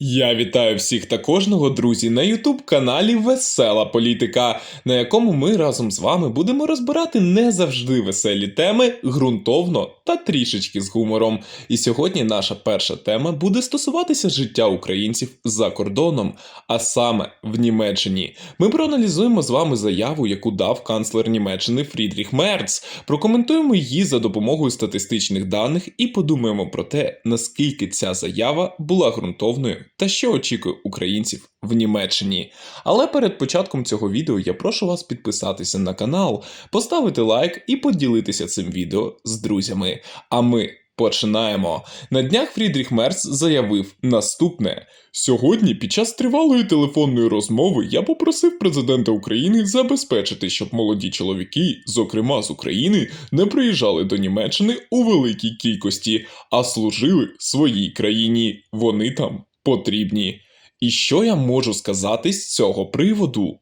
Я вітаю всіх та кожного, друзі, на youtube каналі Весела Політика, на якому ми разом з вами будемо розбирати не завжди веселі теми ґрунтовно та трішечки з гумором. І сьогодні наша перша тема буде стосуватися життя українців за кордоном, а саме в Німеччині. Ми проаналізуємо з вами заяву, яку дав канцлер Німеччини Фрідріх Мерц, прокоментуємо її за допомогою статистичних даних і подумаємо про те, наскільки ця заява була ґрунтовною та що очікує українців в Німеччині. Але перед початком цього відео я прошу вас підписатися на канал, поставити лайк і поділитися цим відео з друзями. А ми. Починаємо. На днях Фрідріх Мерц заявив наступне: сьогодні, під час тривалої телефонної розмови, я попросив президента України забезпечити, щоб молоді чоловіки, зокрема з України, не приїжджали до Німеччини у великій кількості, а служили своїй країні. Вони там потрібні. І що я можу сказати з цього приводу?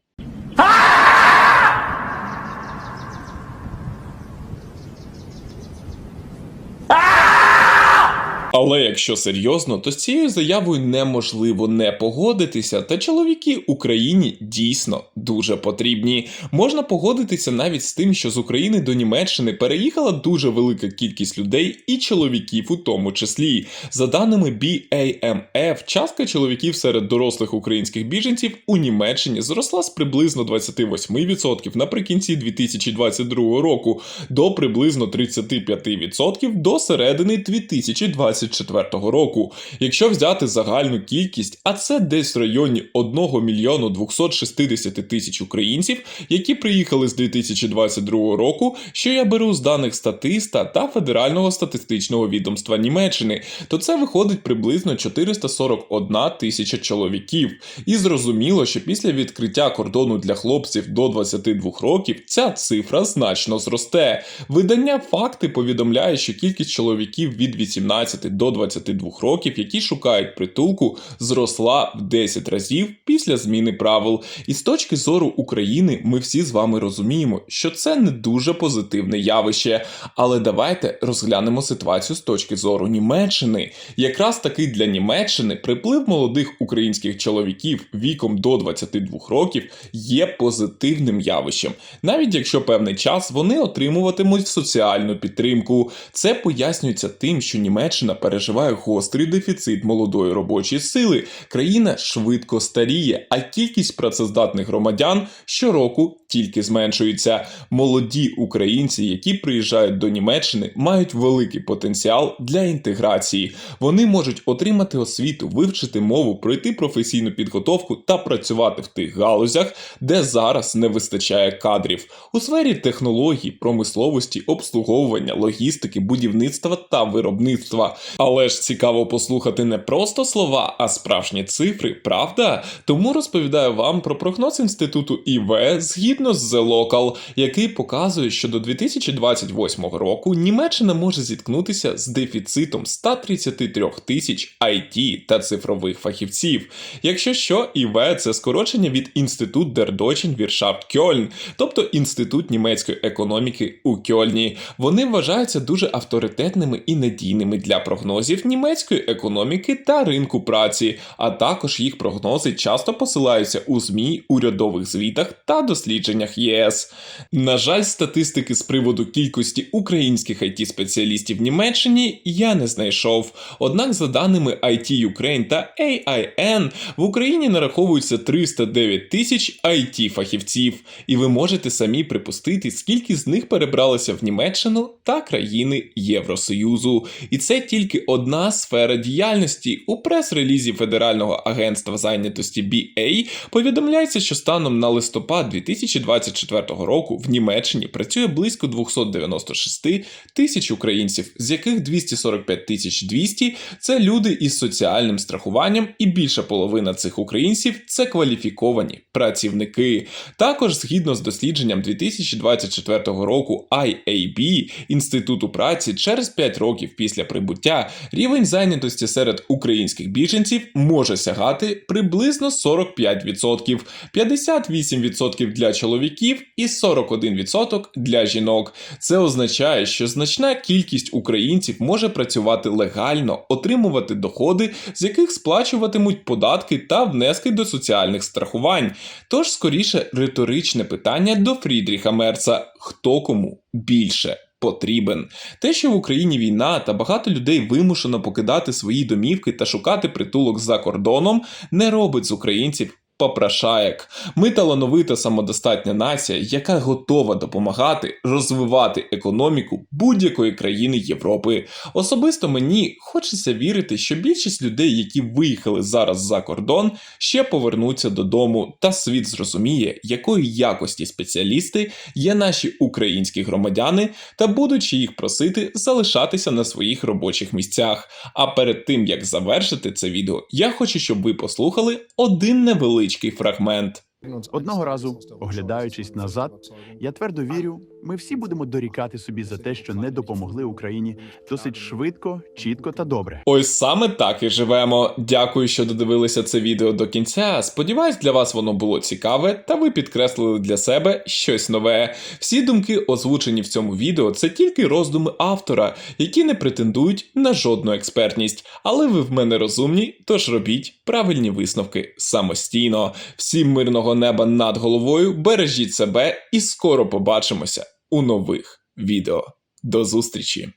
Але якщо серйозно, то з цією заявою неможливо не погодитися, та чоловіки Україні дійсно дуже потрібні. Можна погодитися навіть з тим, що з України до Німеччини переїхала дуже велика кількість людей і чоловіків у тому числі. За даними BAMF, частка чоловіків серед дорослих українських біженців у Німеччині зросла з приблизно 28% наприкінці 2022 року до приблизно 35% до середини 2020 2024 року. Якщо взяти загальну кількість, а це десь в районі 1 мільйону 260 тисяч українців, які приїхали з 2022 року, що я беру з даних статиста та Федерального статистичного відомства Німеччини, то це виходить приблизно 441 тисяча чоловіків. І зрозуміло, що після відкриття кордону для хлопців до 22 років ця цифра значно зросте. Видання факти повідомляє, що кількість чоловіків від 18 до 22 років, які шукають притулку, зросла в 10 разів після зміни правил. І з точки зору України, ми всі з вами розуміємо, що це не дуже позитивне явище. Але давайте розглянемо ситуацію з точки зору Німеччини. Якраз таки для Німеччини приплив молодих українських чоловіків віком до 22 років є позитивним явищем, навіть якщо певний час вони отримуватимуть соціальну підтримку. Це пояснюється тим, що Німеччина переживає гострий дефіцит молодої робочої сили. Країна швидко старіє, а кількість працездатних громадян щороку тільки зменшується. Молоді українці, які приїжджають до Німеччини, мають великий потенціал для інтеграції. Вони можуть отримати освіту, вивчити мову, пройти професійну підготовку та працювати в тих галузях, де зараз не вистачає кадрів у сфері технологій, промисловості, обслуговування, логістики, будівництва та виробництва. Але ж цікаво послухати не просто слова, а справжні цифри, правда? Тому розповідаю вам про прогноз інституту ІВ згідно з The Local, який показує, що до 2028 року Німеччина може зіткнутися з дефіцитом 133 тисяч IT та цифрових фахівців. Якщо що, ІВ це скорочення від Інститут Deutschen Wirtschaft Köln, тобто інститут німецької економіки у Кьольні. Вони вважаються дуже авторитетними і надійними для прогнозів німецької економіки та ринку праці, а також їх прогнози часто посилаються у ЗМІ, урядових звітах та дослідженнях ЄС. На жаль, статистики з приводу кількості українських it спеціалістів в Німеччині я не знайшов. Однак, за даними IT Ukraine та AIN, в Україні нараховується 309 тисяч it фахівців, і ви можете самі припустити, скільки з них перебралося в Німеччину та країни Євросоюзу. І це тільки одна сфера діяльності. У прес-релізі Федерального агентства зайнятості BA повідомляється, що станом на листопад 2024 року в Німеччині працює близько 296 тисяч українців, з яких 245 тисяч 200 – це люди із соціальним страхуванням, і більша половина цих українців це кваліфіковані працівники. Також згідно з дослідженням 2024 року IAB Інституту праці через 5 років після прибуття рівень зайнятості серед українських біженців може сягати приблизно 45%, 58% для чоловіків і 41% для жінок. Це означає, що значна кількість українців може працювати легально, отримувати доходи, з яких сплачуватимуть податки та внески до соціальних страхувань. Тож, скоріше, риторичне питання до Фрідріха Мерца: хто кому більше потрібен? Те, що в Україні війна та багато людей вимушено покидати свої домівки та шукати притулок за кордоном, не робить з українців. Попрашаєк. Ми талановита самодостатня нація, яка готова допомагати розвивати економіку будь-якої країни Європи. Особисто мені хочеться вірити, що більшість людей, які виїхали зараз за кордон, ще повернуться додому, та світ зрозуміє, якої якості спеціалісти є наші українські громадяни, та будучи їх просити залишатися на своїх робочих місцях. А перед тим як завершити це відео, я хочу, щоб ви послухали один невеличкий фрагмент. Одного разу, оглядаючись назад, я твердо вірю, ми всі будемо дорікати собі за те, що не допомогли Україні досить швидко, чітко та добре. Ось саме так і живемо. Дякую, що додивилися це відео до кінця. Сподіваюсь, для вас воно було цікаве, та ви підкреслили для себе щось нове. Всі думки, озвучені в цьому відео, це тільки роздуми автора, які не претендують на жодну експертність. Але ви в мене розумні, тож робіть правильні висновки самостійно. Всім мирного неба над головою, бережіть себе і скоро побачимося у нових відео. До зустрічі!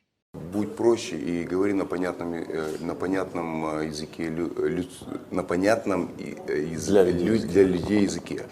Будь проще и говори на понятном, э, на понятном э, языке, лю- лю- на понятном и, э, языке, Для людей лю- для людей языке.